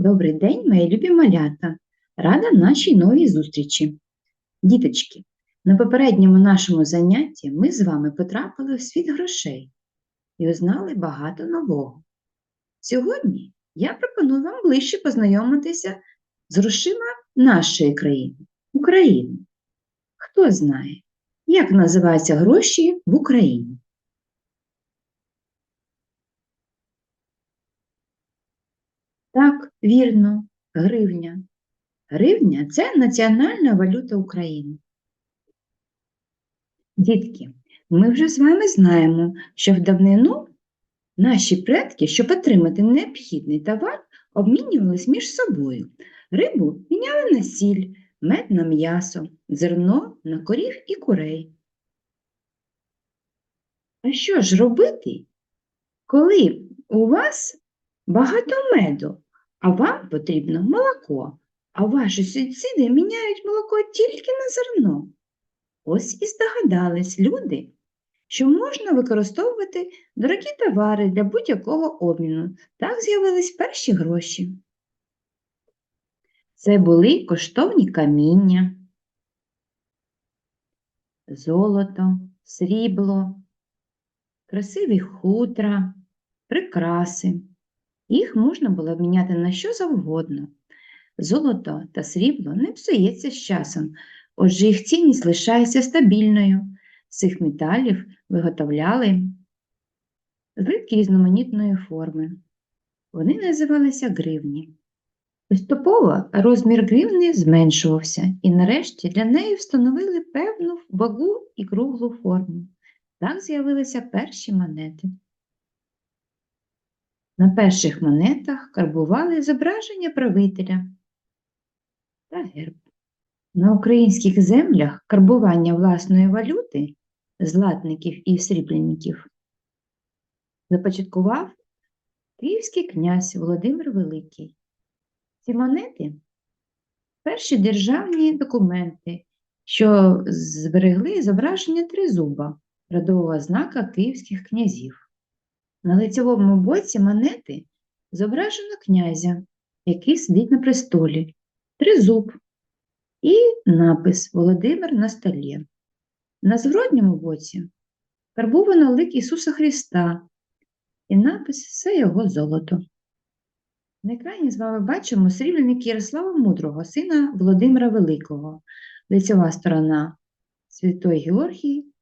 Добрий день, мої любі малята! Рада нашій новій зустрічі. Діточки, на попередньому нашому занятті ми з вами потрапили в світ грошей і узнали багато нового. Сьогодні я пропоную вам ближче познайомитися з грошима нашої країни України. Хто знає, як називаються гроші в Україні? Так, вірно, гривня. Гривня це національна валюта України. Дітки, ми вже з вами знаємо, що в давнину наші предки, щоб отримати необхідний товар, обмінювались між собою. Рибу міняли на сіль, мед на м'ясо, зерно на корів і курей. А що ж робити, коли у вас багато меду, а вам потрібно молоко, а ваші сусіди міняють молоко тільки на зерно? Ось і здогадались люди, що можна використовувати дорогі товари для будь-якого обміну. Так з'явились перші гроші. Це були коштовні каміння, золото, срібло, красиві хутра, прикраси. Їх можна було обміняти на що завгодно. Золото та срібло не псується з часом, отже їх цінність лишається стабільною. Цих металів виготовляли злитки різноманітної форми. Вони називалися гривні. Поступово розмір гривні зменшувався, і нарешті для неї встановили певну вагу і круглу форму. Так з'явилися перші монети. На перших монетах карбували зображення правителя та герб. На українських землях карбування власної валюти, златників і срібленників, започаткував київський князь Володимир Великий. Ці монети перші державні документи, що зберегли зображення тризуба, родового знака київських князів. На лицевому боці монети зображено князя, який сидить на престолі, тризуб і напис Володимир на столі. На зворотньому боці карбовано лик Ісуса Христа і напис Все його золото. На екрані з вами бачимо срібляник Ярослава Мудрого, сина Володимира Великого, лицева сторона Святої Георгії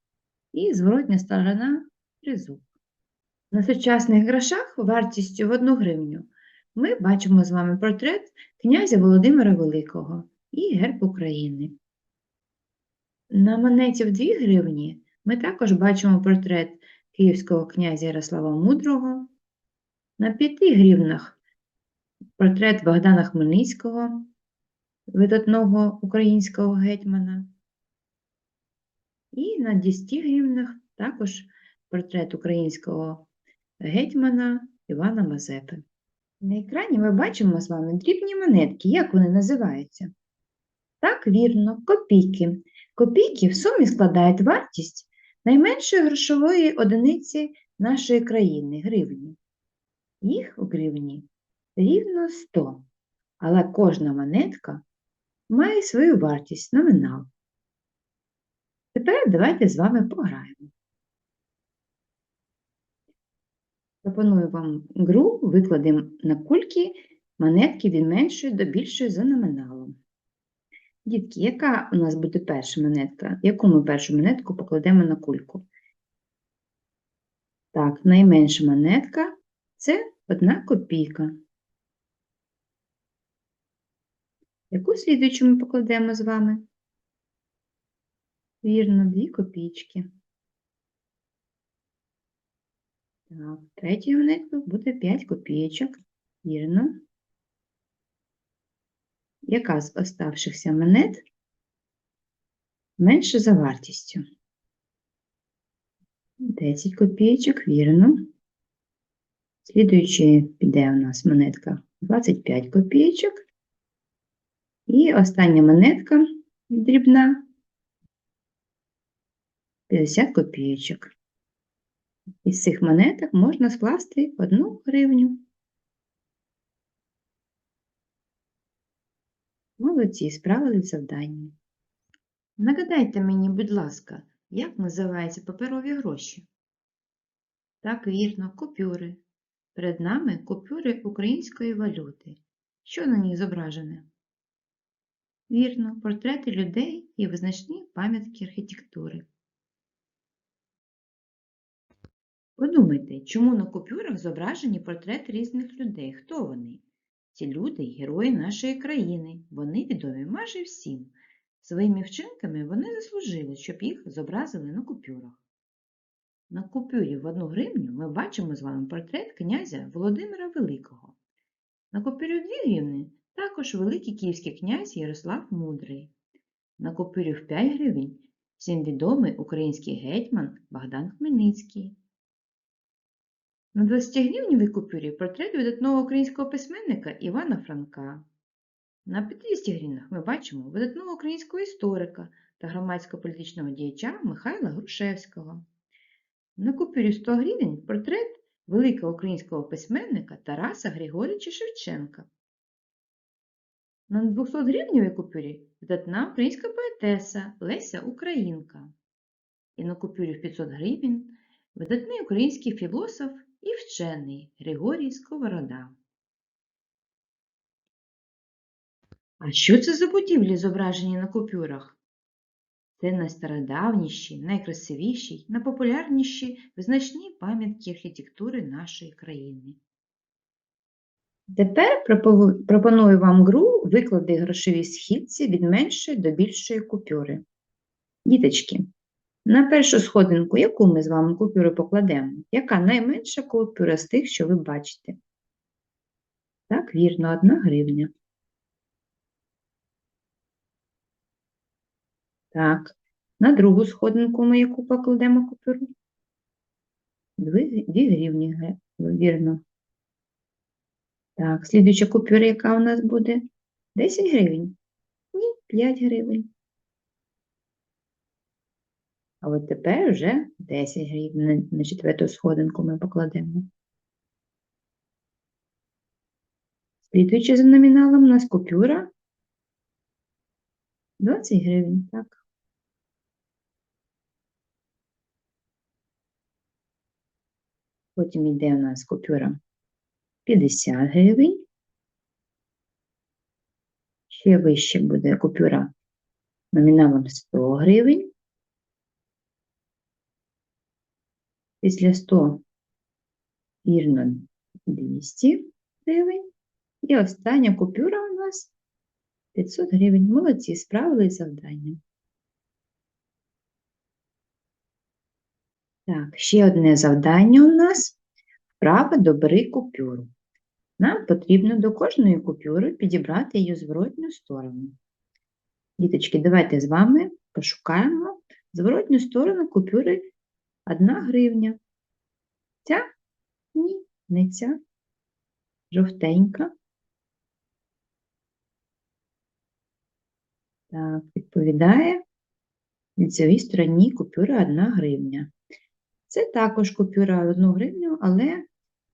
і зворотня сторона тризуб. На сучасних грошах вартістю в 1 гривню ми бачимо з вами портрет князя Володимира Великого і герб України. На монеті в 2 гривні ми також бачимо портрет київського князя Ярослава Мудрого. На 5 гривнах портрет Богдана Хмельницького, видатного українського гетьмана. І на 10 гривнах також портрет українського гетьмана Івана Мазепи. На екрані ми бачимо з вами дрібні монетки. Як вони називаються? Так, вірно, копійки. Копійки в сумі складають вартість найменшої грошової одиниці нашої країни гривні. Їх у гривні рівно 100, але кожна монетка має свою вартість номінал. Тепер давайте з вами пограємо. Пропоную вам гру, викладемо на кульки монетки від меншої до більшої за номіналом. Дітки, яка у нас буде перша монетка? Яку ми першу монетку покладемо на кульку? Так, найменша монетка це одна копійка. Яку слідуючу ми покладемо з вами? Вірно, дві копійки. Так, третьою монеткою буде 5 копійочок. Вірно. Яка з оставшихся монет менше за вартістю? 10 копійочок, вірно. Слідуючи піде у нас монетка 25 копійочок. І остання монетка дрібна 50 копійочок. Із цих монеток можна скласти одну гривню. Молодці, справились з завданням. Нагадайте мені, будь ласка, як називаються паперові гроші? Так, вірно, купюри. Перед нами купюри української валюти. Що на них зображене? Вірно, портрети людей і визначні пам'ятки архітектури. Подумайте, чому на купюрах зображені портрети різних людей? Хто вони? Ці люди – герої нашої країни. Вони відомі майже всім. Своїми вчинками вони заслужили, щоб їх зобразили на купюрах. На купюрі в одну гривню ми бачимо з вами портрет князя Володимира Великого. На купюрі в 2 гривні також великий київський князь Ярослав Мудрий. На купюрі в 5 гривень всім відомий український гетьман Богдан Хмельницький. На 20-гривневій купюрі портрет видатного українського письменника Івана Франка. На 50 гривнях ми бачимо видатного українського історика та громадсько-політичного діяча Михайла Грушевського. На купюрі 100 гривень портрет великого українського письменника Тараса Григорича Шевченка. На 200 гривневій купюрі видатна українська поетеса Леся Українка. І на купюрі в 500 гривень видатний український філософ і вчений Григорій Сковорода. А що це за будівлі зображені на купюрах? Це найстародавніші, найкрасивіші, найпопулярніші визначні пам'ятки архітектури нашої країни. Тепер пропоную вам гру виклади грошові східці від меншої до більшої купюри. Діточки, на першу сходинку, яку ми з вами купюру покладемо? Яка найменша купюра з тих, що ви бачите? Так, вірно, одна гривня. Так, на другу сходинку ми яку покладемо купюру? Дві, гривні, вірно. Так, слідуюча купюра, яка у нас буде? 10 гривень? Ні, 5 гривень. А от тепер вже 10 гривень на, четверту сходинку ми покладемо. Слідуючи за номіналом, у нас купюра 20 гривень, так. Потім йде у нас купюра 50 гривень. Ще вище буде купюра номіналом 100 гривень. Після 100 вірно 200 гривень. І остання купюра у нас 500 гривень. Молодці, справились з завданням. Так, ще одне завдання у нас вправа добери купюру. Нам потрібно до кожної купюри підібрати її зворотню сторону. Діточки, давайте з вами пошукаємо зворотню сторону купюри 1 гривня. Ця? Ні, не ця. Жовтенька. Так, відповідає лицевій стороні купюра 1 гривня. Це також купюра 1 гривню, але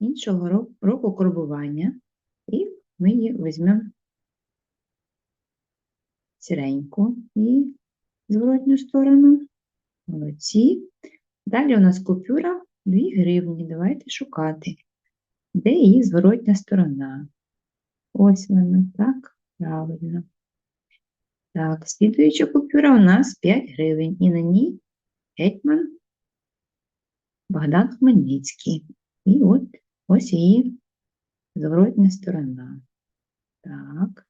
іншого року карбування. І ми її візьмемо сіреньку і зворотню сторону. Молодці. Далі у нас купюра 2 гривні. Давайте шукати, де її зворотня сторона. Ось вона, так, правильно. Так, слідуюча купюра у нас 5 гривень, і на ній гетьман Богдан Хмельницький. І от ось її зворотня сторона. Так.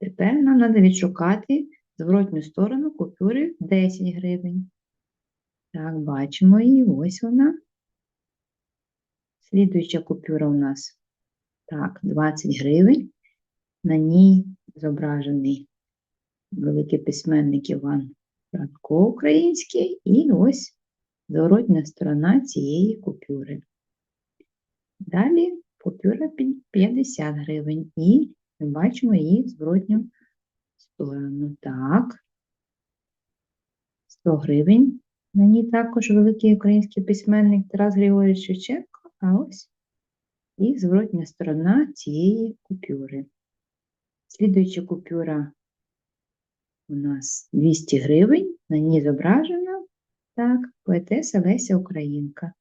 Тепер нам треба відшукати зворотню сторону купюри 10 гривень. Так, бачимо її, ось вона. Слідуюча купюра у нас, так, 20 гривень. На ній зображений великий письменник Іван Франко український, і ось зворотня сторона цієї купюри. Далі купюра 50 гривень, і ми бачимо її зворотню сторону. Так. 100 гривень. На ній також великий український письменник Тарас Григорійович Шевченко, а ось і зворотня сторона цієї купюри. Слідуюча купюра у нас 200 гривень. На ній зображена так, поетеса Леся Українка.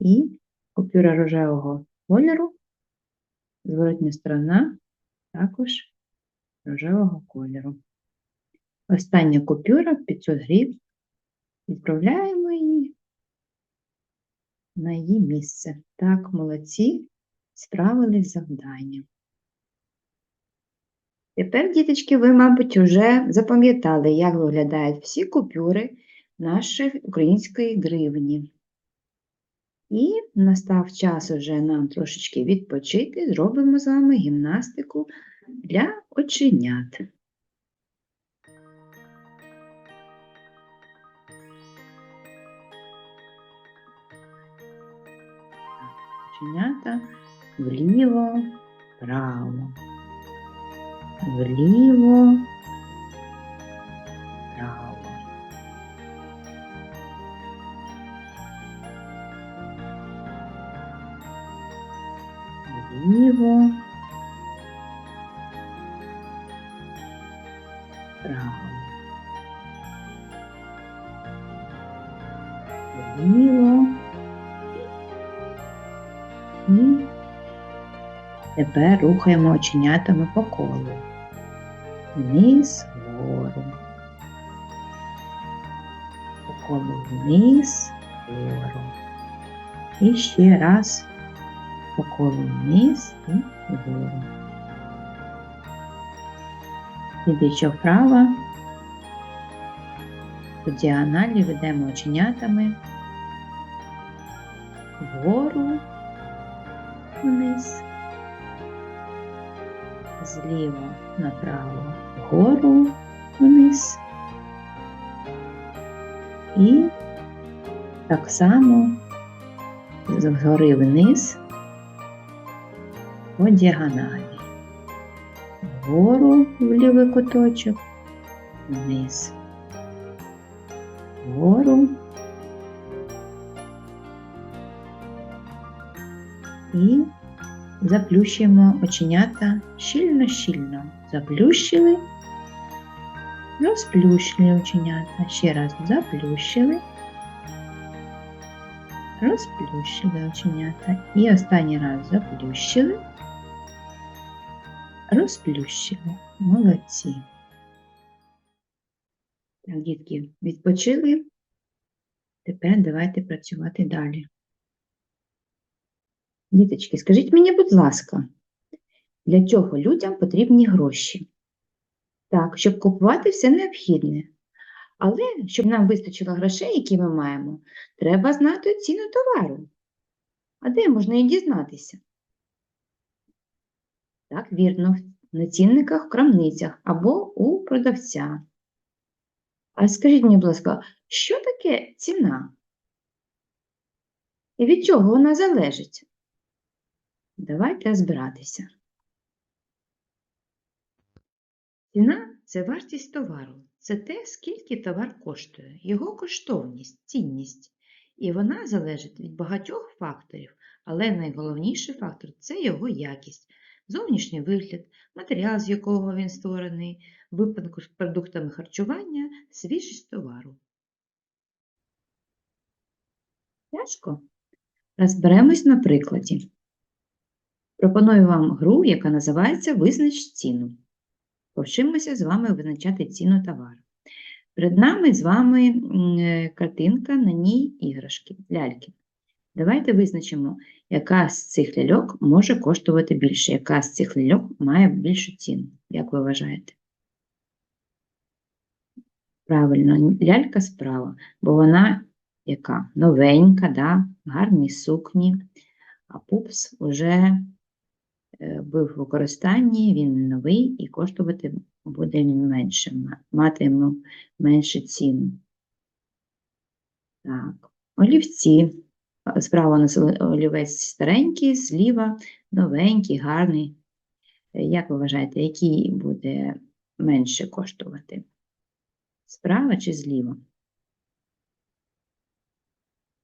І купюра рожевого кольору, зворотня сторона також рожевого кольору. Остання купюра 500 гривень. Відправляємо її на її місце. Так, молодці, справились з завданням. Тепер, діточки, ви, мабуть, вже запам'ятали, як виглядають всі купюри нашої української гривні. І настав час уже нам трошечки відпочити. Зробимо з вами гімнастику для оченят. Оченята вліво, право. Вліво, право. Вліво, право. Вліво. І тепер рухаємо оченятами по колу. Вниз, вгору. По колу вниз, вгору. І ще раз по колу вниз і вгору. Ідучи вправо, по діагоналі ведемо оченятами вгору, вниз, зліва направо, вгору, вниз. І так само згори вниз по діагоналі. Вгору в лівий куточок, вниз. Вгору і заплющуємо оченята щільно-щільно. Заплющили, розплющили оченята. Ще раз заплющили, розплющили оченята. І останній раз заплющили, розплющили. Молодці. Так, дітки, відпочили. Тепер давайте працювати далі. Діточки, скажіть мені, будь ласка, для чого людям потрібні гроші? Так, щоб купувати все необхідне. Але щоб нам вистачило грошей, які ми маємо, треба знати ціну товару. А де можна її дізнатися? Так, вірно, на цінниках в крамницях або у продавця. А скажіть мені, будь ласка, що таке ціна? І від чого вона залежить? Давайте розбиратися. Ціна це вартість товару. Це те, скільки товар коштує, його коштовність, цінність. І вона залежить від багатьох факторів, але найголовніший фактор це його якість, зовнішній вигляд, матеріал, з якого він створений, випадку з продуктами харчування, свіжість товару. Тяжко? Розберемось на прикладі. Пропоную вам гру, яка називається Визнач ціну. Повчимося з вами визначати ціну товару. Перед нами з вами е, картинка, на ній іграшки, ляльки. Давайте визначимо, яка з цих ляльок може коштувати більше, яка з цих ляльок має більшу ціну. Як ви вважаєте? Правильно, лялька справа, бо вона яка? Новенька, да? гарні сукні, а пупс уже був в використанні, він новий і коштувати буде він менше, ма- матиме меншу ціну. Так, олівці. Справа у нас олівець старенький, зліва новенький, гарний. Е, Як ви вважаєте, який буде менше коштувати? Справа чи зліва?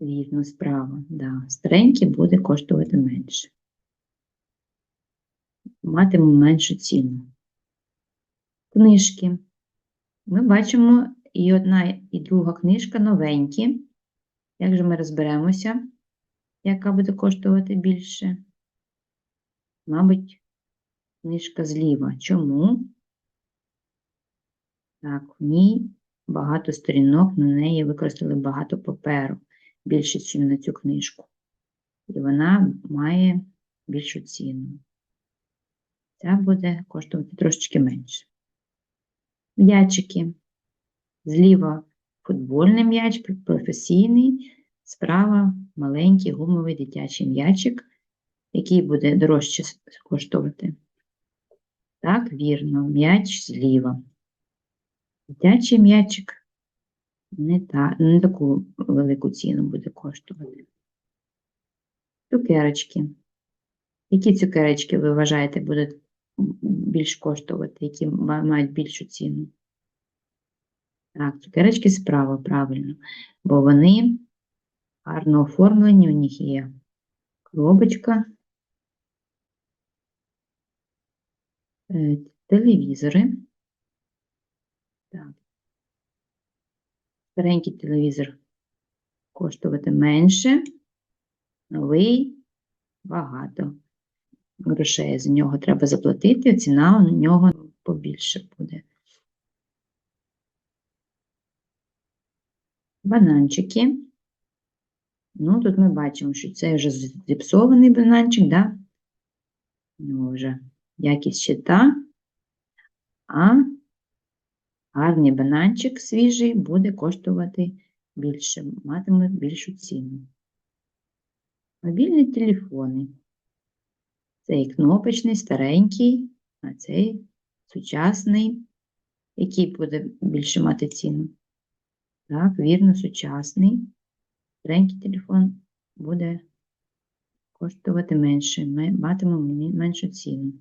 Вірно, справа, да. Старенький буде коштувати менше. Матиме меншу ціну. книжки. Ми бачимо і одна, і друга книжка новенькі. Як же ми розберемося, яка буде коштувати більше? Мабуть, книжка зліва. Чому? Так, в ній багато сторінок, на неї використали багато паперу, більше, ніж на цю книжку. І вона має більшу ціну. Ця буде коштувати трошечки менше. М'ячики. Зліва футбольний м'яч, професійний, справа маленький гумовий дитячий м'ячик, який буде дорожче коштувати. Так, вірно, м'яч зліва. Дитячий м'ячик не, та, не таку велику ціну буде коштувати. Цукерочки. Які цукерочки ви вважаєте будуть більш коштувати, які мають більшу ціну? Так, цукерочки справа, правильно, бо вони гарно оформлені, у них є коробочка, е, телевізори. Так. Старенький телевізор коштувати менше, новий багато грошей за нього треба заплатити, ціна у нього побільше буде. Бананчики. Ну, тут ми бачимо, що це вже зіпсований бананчик, да? У нього вже якість ще та, а гарний бананчик свіжий буде коштувати більше, матиме більшу ціну. Мобільні телефони. Цей кнопочний, старенький, а цей сучасний, який буде більше мати ціну. Так, вірно, сучасний. Старенький телефон буде коштувати менше, ме- матиме меншу ціну.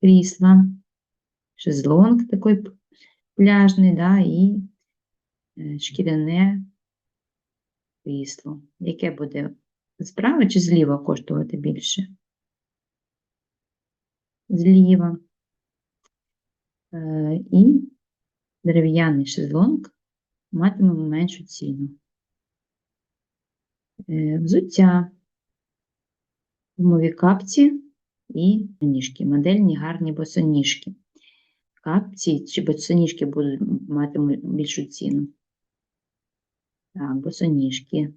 Крісла, шезлонг такий пляжний, да, і е, шкіряне крісло. Яке буде справа чи зліва коштувати більше? Зліва. Е, І дерев'яний шезлонг матиме меншу ціну. Е, Взуття, гумові капці і ніжки, модельні гарні босоніжки. Капці чи босоніжки будуть мати більшу ціну. Так, босоніжки.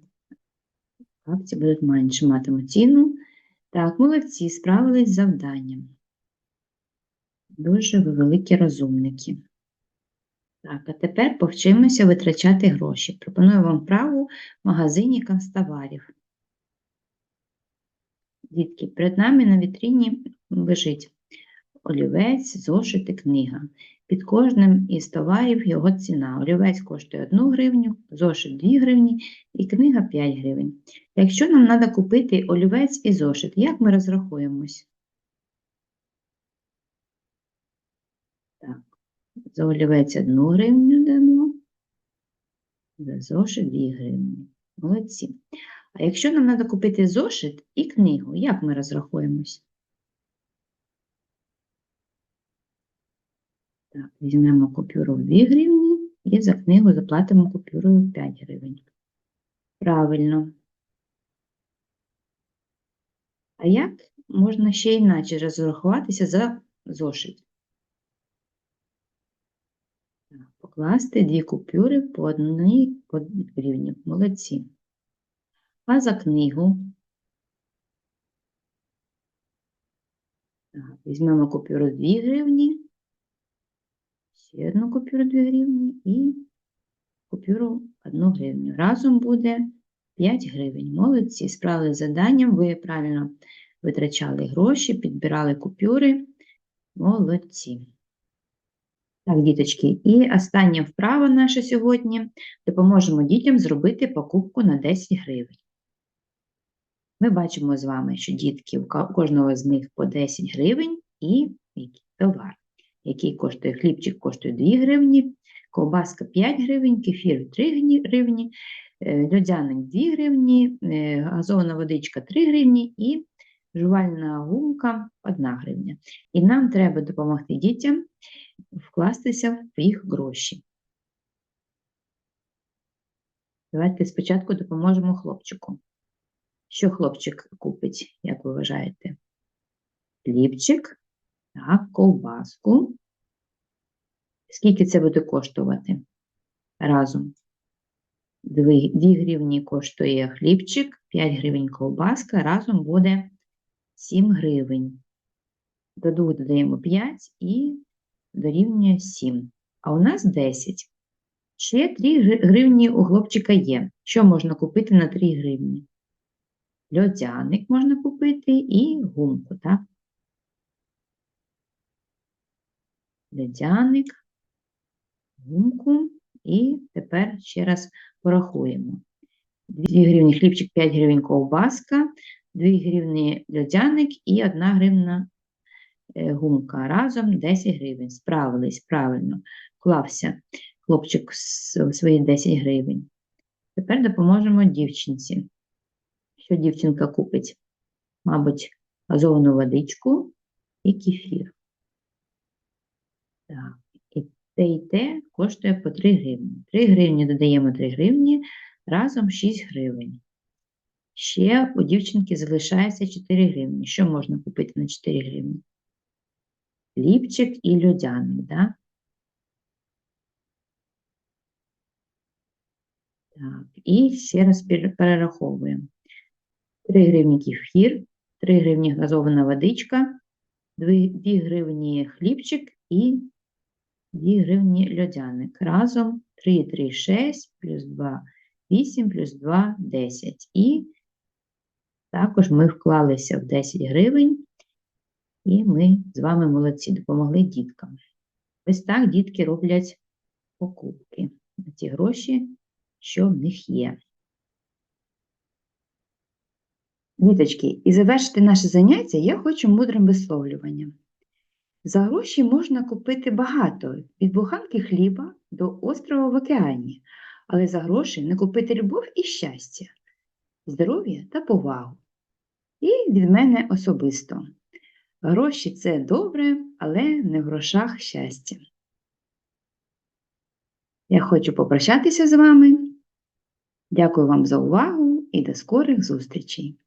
Капці будуть менше матимуть ціну. Так, молодці, справились з завданням. Дуже великі розумники. Так, а тепер повчимося витрачати гроші. Пропоную вам вправу в магазині канцтоварів. Дітки, перед нами на вітріні лежить олівець, зошит і книга. Під кожним із товарів його ціна. Олівець коштує 1 гривню, зошит 2 гривні і книга 5 гривень. Якщо нам треба купити олівець і зошит, як ми розрахуємось? За олівець 1 гривню дамо, за зошит 2 гривні. Молодці. А якщо нам треба купити зошит і книгу, як ми розрахуємось? Так, візьмемо купюру в 2 гривні і за книгу заплатимо купюрою 5 гривень. Правильно. А як можна ще іначе розрахуватися за зошит? Так, Покласти дві купюри по одній по гривні. Молодці. А за книгу? Так, візьмемо купюру 2 гривні, ще одну купюру 2 гривні і купюру 1 гривню. Разом буде 5 гривень. Молодці, справили завданням, ви правильно витрачали гроші, підбирали купюри. Молодці. Так, діточки, і остання вправа наша сьогодні. Допоможемо дітям зробити покупку на 10 гривень. Ми бачимо з вами, що дітки, у кожного з них по 10 гривень і товар, який коштує хлібчик коштує 2 гривні, ковбаска 5 гривень, кефір 3 гні- гривні, е, льодяник 2 гривні, е, газована водичка 3 гривні і жувальна гумка 1 гривня. І нам треба допомогти дітям вкластися в їх гроші. Давайте спочатку допоможемо хлопчику. Що хлопчик купить, як ви вважаєте? Хлібчик, так, ковбаску. Скільки це буде коштувати разом? 2 гривні коштує хлібчик, 5 гривень ковбаска, разом буде 7 гривень. До 2 додаємо 5 і дорівнює 7. А у нас 10. Ще 3 гривні у хлопчика є. Що можна купити на 3 гривні? Льодяник можна купити і гумку, так? Льодяник, гумку і тепер ще раз порахуємо. 2 гривні хлібчик, 5 гривень ковбаска, 2 гривні льодяник і 1 гривна е, гумка. Разом 10 гривень. Справились правильно. Вклався хлопчик свої 10 гривень. Тепер допоможемо дівчинці. Що дівчинка купить? Мабуть, газовану водичку і кефір. Так, і те, і те коштує по 3 гривні. 3 гривні додаємо 3 гривні, разом 6 гривень. Ще у дівчинки залишається 4 гривні. Що можна купити на 4 гривні? Хлібчик і льодяник, да? Так, і ще раз перераховуємо. 3 гривні кефір, 3 гривні газована водичка, 2, 2 гривні хлібчик і 2 гривні льодяник. Разом 3, 3, 6, плюс 2, 8, плюс 2, 10. І також ми вклалися в 10 гривень, і ми з вами молодці, допомогли діткам. Ось так дітки роблять покупки на ті гроші, що в них є. Діточки, і завершити наше заняття я хочу мудрим висловлюванням. За гроші можна купити багато, від буханки хліба до острова в океані, але за гроші не купити любов і щастя, здоров'я та повагу. І від мене особисто. Гроші це добре, але не в грошах щастя. Я хочу попрощатися з вами. Дякую вам за увагу і до скорих зустрічей!